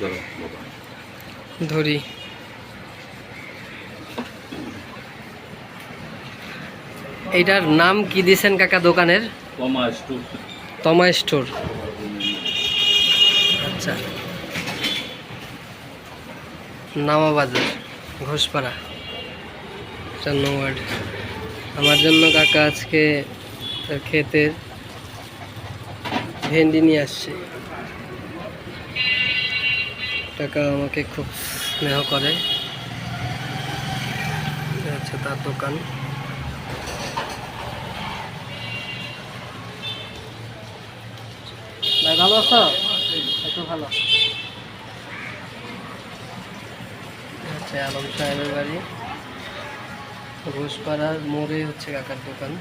ধরো ধরি। এটার নাম কি দিয়েছেন কাকা দোকানের? তমা স্টোর। আচ্ছা। নামা বাজার ঘোষপাড়া। নং আমার জন্য কাকা আজকে তার ক্ষেতের ভেন্ডি নিয়ে আসছে। কাকা আমাকে খুব স্নেহ করে। হচ্ছে তার দোকান। ভালো আছো? একটু ভালো। আলম সাহেবের বাড়ি। ঘোষপাড়ার মোড়ে হচ্ছে কাকার দোকান।